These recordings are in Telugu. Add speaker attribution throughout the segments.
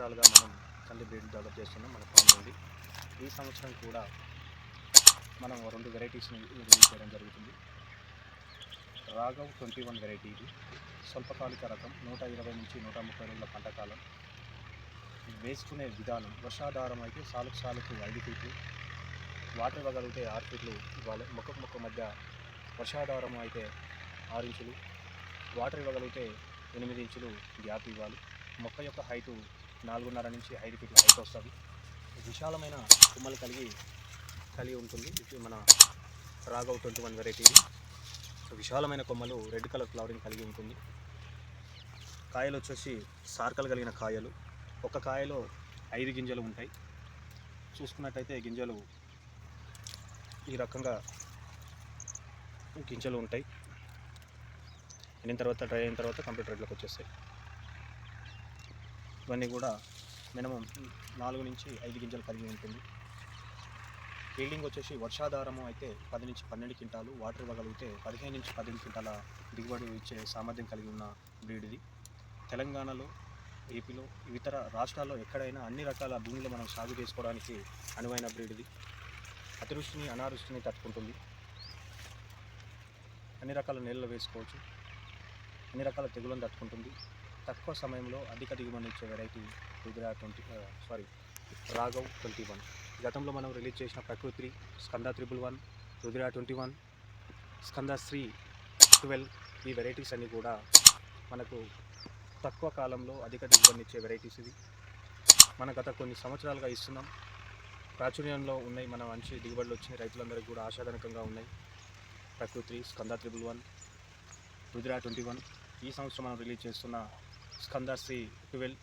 Speaker 1: సంవత్సరాలుగా మనం కంది బ్రీడ్ డెవలప్ చేస్తున్నాం మన ఫామ్ నుండి. ఈ సంవత్సరం కూడా మనం రెండు వెరైటీస్ని రిలీజ్ చేయడం జరుగుతుంది. రాఘవ్ ట్వంటీ వన్ వెరైటీ ఇది. స్వల్పకాలిక రకం నూట ఇరవై నుంచి నూట ముప్పై రోజుల పంటకాలం వేసుకునే విధానం వర్షాధారం అయితే సాలుకు సాలుకు ఐదు ఫీట్లు వాటర్ ఇవ్వగలిగితే ఆరు ఫీట్లు ఇవ్వాలి. మొక్కకు మొక్క మధ్య వర్షాధారం అయితే ఆరు ఇంచులు వాటర్ ఇవ్వగలిగితే ఎనిమిది ఇంచులు గ్యాప్ ఇవ్వాలి. మొక్క యొక్క హైటు నాలుగున్నర నుంచి ఐదు ఫీట్ల హైట్ వస్తుంది. విశాలమైన కొమ్మలు కలిగి కలిగి ఉంటుంది. ఇది మన Raghav twenty one variety so విశాలమైన కొమ్మలు రెడ్ కలర్ ఫ్లవరింగ్ కలిగి ఉంటుంది. కాయలు వచ్చేసి సార్కలు కలిగిన కాయలు. ఒక కాయలో ఐదు గింజలు ఉంటాయి. చూసుకున్నట్టయితే గింజలు ఈ రకంగా గింజలు ఉంటాయి. ఎండిన తర్వాత డ్రై అయిన తర్వాత కంప్లీట్ రేట్లోకి వచ్చేస్తాయి. ఇవన్నీ కూడా మినిమం నాలుగు నుంచి ఐదు గింజలు కలిగి ఉంటుంది. ఫీల్డింగ్ వచ్చేసి వర్షాధారము అయితే పది నుంచి పన్నెండు క్వింటాలు వాటర్ ఇవ్వగలిగితే పదిహేను నుంచి పదిహేను క్వింటాల దిగుబడి ఇచ్చే సామర్థ్యం కలిగి ఉన్న బ్రీడ్ ఇది. తెలంగాణలో ఏపీలో ఇతర రాష్ట్రాల్లో ఎక్కడైనా అన్ని రకాల భూములు మనం సాగు చేసుకోవడానికి అనువైన బ్రీడ్ ఇది. అతివృష్టిని అనావృష్టిని తట్టుకుంటుంది. అన్ని రకాల నీళ్ళు వేసుకోవచ్చు. అన్ని రకాల తెగులను తట్టుకుంటుంది. తక్కువ సమయంలో అధిక దిగుబడి ఇచ్చే variety Rudra twenty sorry Raghav twenty one. గతంలో మనం రిలీజ్ చేసిన Prakriti Skanda triple one Rudra twenty one Skanda Sri twelve ఈ వెరైటీస్ అన్నీ కూడా మనకు తక్కువ కాలంలో అధిక దిగుబడిని ఇచ్చే వెరైటీస్ ఇది మన గత కొన్ని సంవత్సరాలుగా ఇస్తున్నాం. ప్రాచుర్యంలో ఉన్నాయి మన మంచి దిగుబడులు వచ్చిన రైతులందరికీ కూడా ఆశాజనకంగా ఉన్నాయి. Prakriti Skanda triple one Rudra twenty one. ఈ సంవత్సరం మనం రిలీజ్ చేస్తున్న స్కందాసి twelve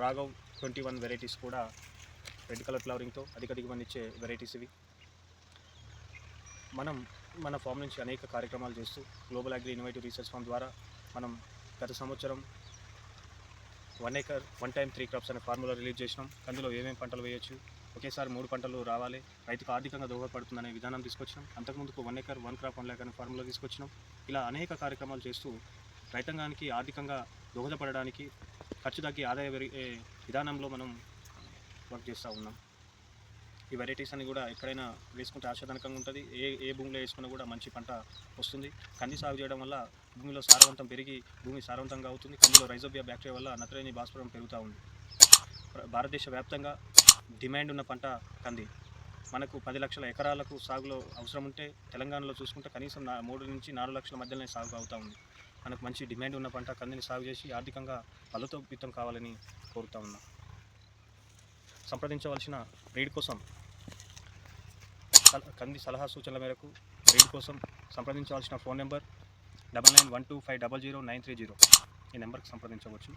Speaker 1: Raghav twenty one varieties కూడా రెడ్ కలర్ ఫ్లవరింగ్తో అధిక దిగుబడి ఇచ్చే వెరైటీస్ ఇవి. మనం మన ఫామ్ నుంచి అనేక కార్యక్రమాలు చేస్తూ global agri innovative research farm ద్వారా మనం గత సంవత్సరం one acre one time three crops అనే ఫార్ములా రిలీజ్ చేసినాం. అందులో ఏమేమి పంటలు వేయొచ్చు? ఒకేసారి మూడు పంటలు రావాలి. రైతుకు ఆర్థికంగా దోహదపడుతుందనే విధానం తీసుకొచ్చినాం. అంతకుముందుకు one acre one crop one లేక అనే ఫార్ములా తీసుకొచ్చినాం. ఇలా అనేక కార్యక్రమాలు చేస్తూ రైతాంగానికి ఆర్థికంగా దోహదపడడానికి ఖర్చు తగ్గి ఆదాయ పెరిగే విధానంలో మనం వర్క్ చేస్తూ ఉన్నాం. ఈ వెరైటీస్ అన్ని కూడా ఎక్కడైనా వేసుకుంటే ఆశాజనకంగా ఉంటుంది. ఏ ఏ భూమిలో వేసుకున్నా కూడా మంచి పంట వస్తుంది. కంది సాగు చేయడం వల్ల భూమిలో సారవంతం పెరిగి భూమి సారవంతంగా అవుతుంది. కందిలో రైజోబియా బ్యాక్టీరియా వల్ల నత్రజని భాస్వరం పెరుగుతూ ఉంది. భారతదేశ వ్యాప్తంగా డిమాండ్ ఉన్న పంట కంది. మనకు పది లక్షల ఎకరాలకు సాగులో అవసరం ఉంటే తెలంగాణలో చూసుకుంటే కనీసం మూడు నుంచి నాలుగు లక్షల మధ్యలోనే సాగు అవుతూ ఉంది. మనకు మంచి డిమాండ్ ఉన్న పంట కందిని సాగు చేసి ఆర్థికంగా బలోపేతం కావాలని కోరుతా ఉన్నా. సంప్రదించవలసిన బ్రీడ్ కోసం సల- కంది సలహా సూచనల మేరకు బ్రీడ్ కోసం సంప్రదించవలసిన phone number double nine one two five double zero nine three zero ఈ నెంబర్కి సంప్రదించవచ్చు.